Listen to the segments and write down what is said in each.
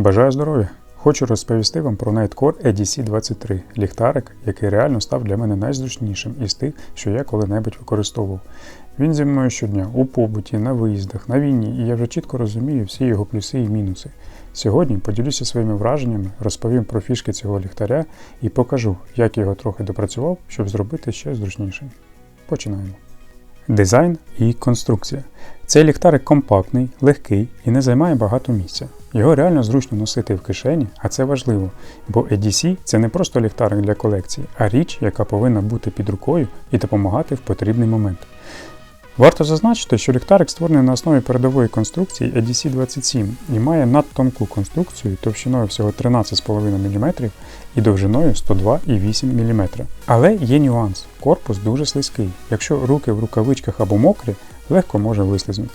Бажаю здоров'я! Хочу розповісти вам про Nightcore ADC23 ліхтарик, який реально став для мене найзручнішим із тих, що я коли-небудь використовував. Він зі мною щодня у побуті, на виїздах, на війні, і я вже чітко розумію всі його плюси і мінуси. Сьогодні поділюся своїми враженнями, розповім про фішки цього ліхтаря і покажу, як я його трохи допрацював, щоб зробити ще зручнішим. Починаємо. Дизайн і конструкція. Цей ліхтарик компактний, легкий і не займає багато місця. Його реально зручно носити в кишені, а це важливо, бо EDC це не просто ліхтарик для колекції, а річ, яка повинна бути під рукою і допомагати в потрібний момент. Варто зазначити, що ліхтарик створений на основі передової конструкції EDC27 і має надтонку конструкцію товщиною всього 13,5 мм і довжиною 102,8 мм. Але є нюанс: корпус дуже слизький. Якщо руки в рукавичках або мокрі, легко може вислизнути.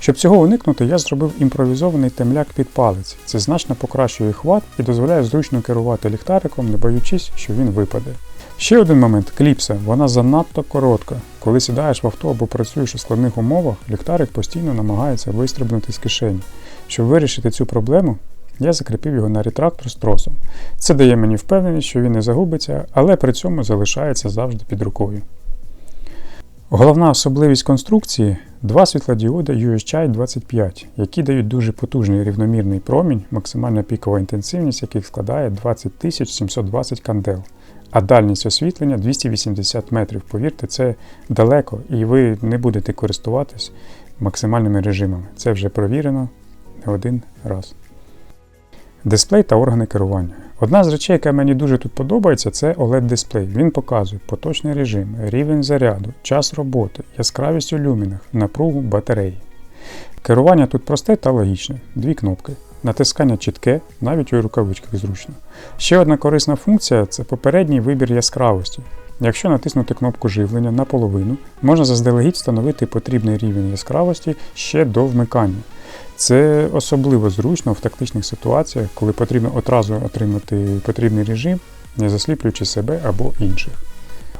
Щоб цього уникнути, я зробив імпровізований темляк під палець. Це значно покращує хват і дозволяє зручно керувати ліхтариком, не боючись, що він випаде. Ще один момент кліпса, вона занадто коротка. Коли сідаєш в авто або працюєш у складних умовах, ліхтарик постійно намагається вистрибнути з кишені. Щоб вирішити цю проблему, я закріпив його на ретрактор з тросом. Це дає мені впевненість, що він не загубиться, але при цьому залишається завжди під рукою. Головна особливість конструкції два світлодіоди UHI 25, які дають дуже потужний рівномірний промінь, максимальна пікова інтенсивність яких складає 20 720 кандел, а дальність освітлення 280 метрів. Повірте, це далеко і ви не будете користуватись максимальними режимами. Це вже провірено не один раз. Дисплей та органи керування. Одна з речей, яка мені дуже тут подобається, це OLED-дисплей. Він показує поточний режим, рівень заряду, час роботи, яскравість у люмінах, напругу батареї. Керування тут просте та логічне. Дві кнопки. Натискання чітке, навіть у рукавичках зручно. Ще одна корисна функція це попередній вибір яскравості. Якщо натиснути кнопку живлення наполовину, можна заздалегідь встановити потрібний рівень яскравості ще до вмикання. Це особливо зручно в тактичних ситуаціях, коли потрібно одразу отримати потрібний режим, не засліплюючи себе або інших.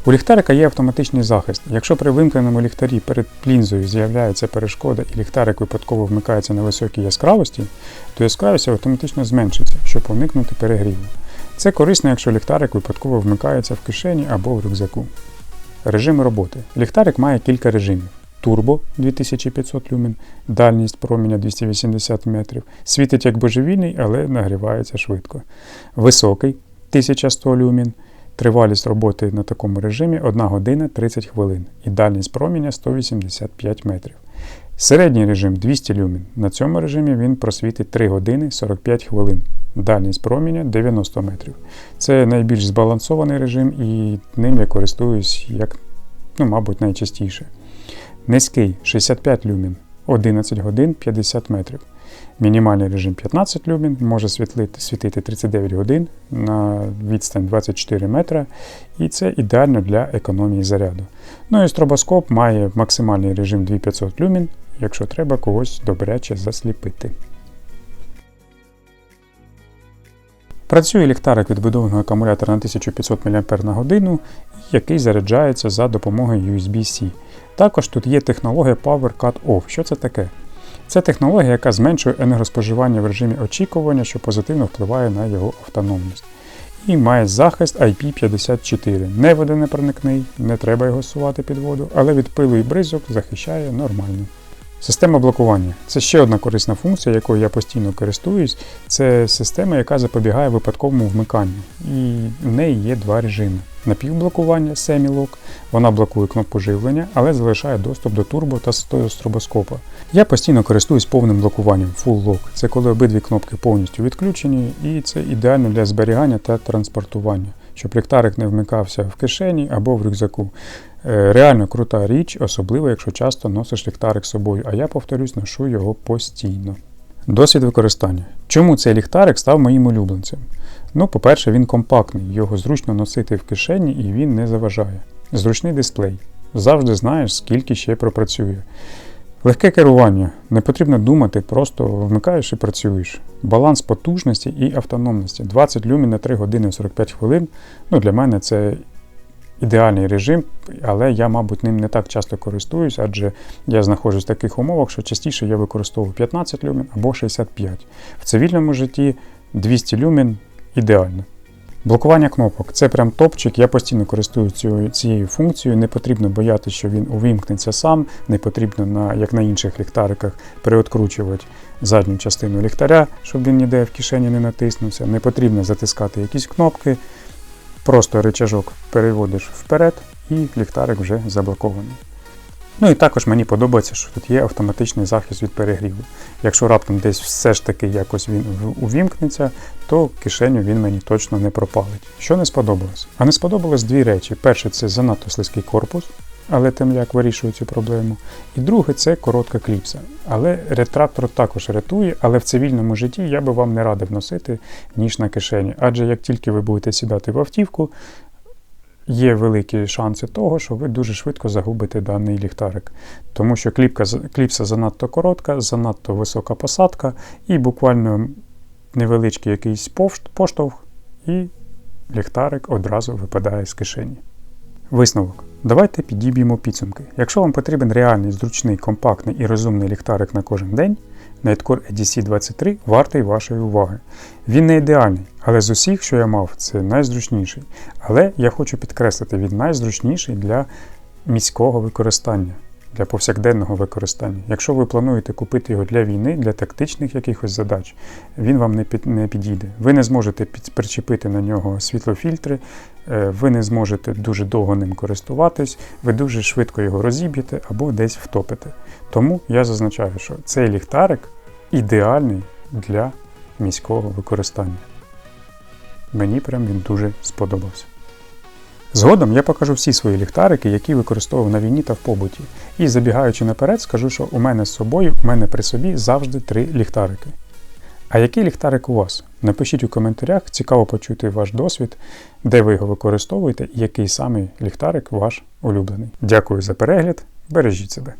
У ліхтарика є автоматичний захист. Якщо при вимкненому ліхтарі перед плінзою з'являється перешкода і ліхтарик випадково вмикається на високій яскравості, то яскравість автоматично зменшиться, щоб уникнути перегріву. Це корисно, якщо ліхтарик випадково вмикається в кишені або в рюкзаку. Режими роботи. Ліхтарик має кілька режимів. Турбо 2500 люмен, дальність проміня 280 метрів, світить як божевільний, але нагрівається швидко. Високий 1100 люмен, тривалість роботи на такому режимі 1 година 30 хвилин і дальність проміня 185 метрів. Середній режим 200 люмен. На цьому режимі він просвітить 3 години 45 хвилин. Дальність проміня 90 метрів. Це найбільш збалансований режим і ним я користуюсь як, ну, мабуть, найчастіше. Низький 65 люмін 11 годин 50 метрів. Мінімальний режим 15 люмін, може світлити, світити 39 годин на відстань 24 метра, і це ідеально для економії заряду. Ну і стробоскоп має максимальний режим 2500 люмін, якщо треба когось добряче засліпити. Працює ліхтарик відбудованого акумулятора на 1500 мАч, який заряджається за допомогою USB-C. Також тут є технологія Power Cut Off. Що це таке? Це технологія, яка зменшує енергоспоживання в режимі очікування, що позитивно впливає на його автономність. І має захист IP54. Не водонепроникний, не треба його сувати під воду, але від пилу і бризок захищає нормально. Система блокування це ще одна корисна функція, якою я постійно користуюсь. Це система, яка запобігає випадковому вмиканню. І в неї є два режими. Напівблокування Semi-Lock, Вона блокує кнопку живлення, але залишає доступ до турбо та стробоскопа. Я постійно користуюсь повним блокуванням Full Lock. Це коли обидві кнопки повністю відключені, і це ідеально для зберігання та транспортування, щоб ліхтарик не вмикався в кишені або в рюкзаку. Е, реально крута річ, особливо якщо часто носиш ліхтарик з собою, а я, повторюсь, ношу його постійно. Досвід використання. Чому цей ліхтарик став моїм улюбленцем? Ну, по-перше, він компактний, його зручно носити в кишені і він не заважає. Зручний дисплей. Завжди знаєш, скільки ще пропрацює. Легке керування. Не потрібно думати, просто вмикаєш і працюєш. Баланс потужності і автономності. 20 люмін на 3 години 45 хвилин. Ну, Для мене це ідеальний режим, але я, мабуть, ним не так часто користуюсь, адже я знаходжусь в таких умовах, що частіше я використовую 15 люмен або 65. В цивільному житті 200 люмен ідеально. Блокування кнопок це прям топчик. Я постійно користуюся цією, цією функцією. Не потрібно боятися, що він увімкнеться сам. Не потрібно, на, як на інших ліхтариках, переоткручувати задню частину ліхтаря, щоб він ніде в кишені не натиснувся. Не потрібно затискати якісь кнопки. Просто рычажок переводиш вперед і ліхтарик вже заблокований. Ну і також мені подобається, що тут є автоматичний захист від перегріву. Якщо раптом десь все ж таки якось він увімкнеться, то кишеню він мені точно не пропалить. Що не сподобалось? А не сподобалось дві речі. Перше, це занадто слизький корпус, але темляк вирішує цю проблему. І друге, це коротка кліпса. Але ретрактор також рятує, але в цивільному житті я би вам не радив носити ніж на кишені. Адже як тільки ви будете сідати в автівку, є великі шанси того, що ви дуже швидко загубите даний ліхтарик. Тому що кліпка, кліпса занадто коротка, занадто висока посадка, і буквально невеличкий якийсь поштовх, і ліхтарик одразу випадає з кишені. Висновок. Давайте підіб'ємо підсумки. Якщо вам потрібен реальний, зручний, компактний і розумний ліхтарик на кожен день, Nightcore EDC 23 вартий вашої уваги. Він не ідеальний, але з усіх, що я мав, це найзручніший. Але я хочу підкреслити, він найзручніший для міського використання, для повсякденного використання. Якщо ви плануєте купити його для війни, для тактичних якихось задач, він вам не, під, не підійде. Ви не зможете під, причепити на нього світлофільтри, е, ви не зможете дуже довго ним користуватись, ви дуже швидко його розіб'єте або десь втопите. Тому я зазначаю, що цей ліхтарик ідеальний для міського використання. Мені прям він дуже сподобався. Згодом я покажу всі свої ліхтарики, які використовував на війні та в побуті. І забігаючи наперед, скажу, що у мене з собою, у мене при собі завжди три ліхтарики. А який ліхтарик у вас? Напишіть у коментарях, цікаво почути ваш досвід, де ви його використовуєте і який саме ліхтарик ваш улюблений. Дякую за перегляд, бережіть себе.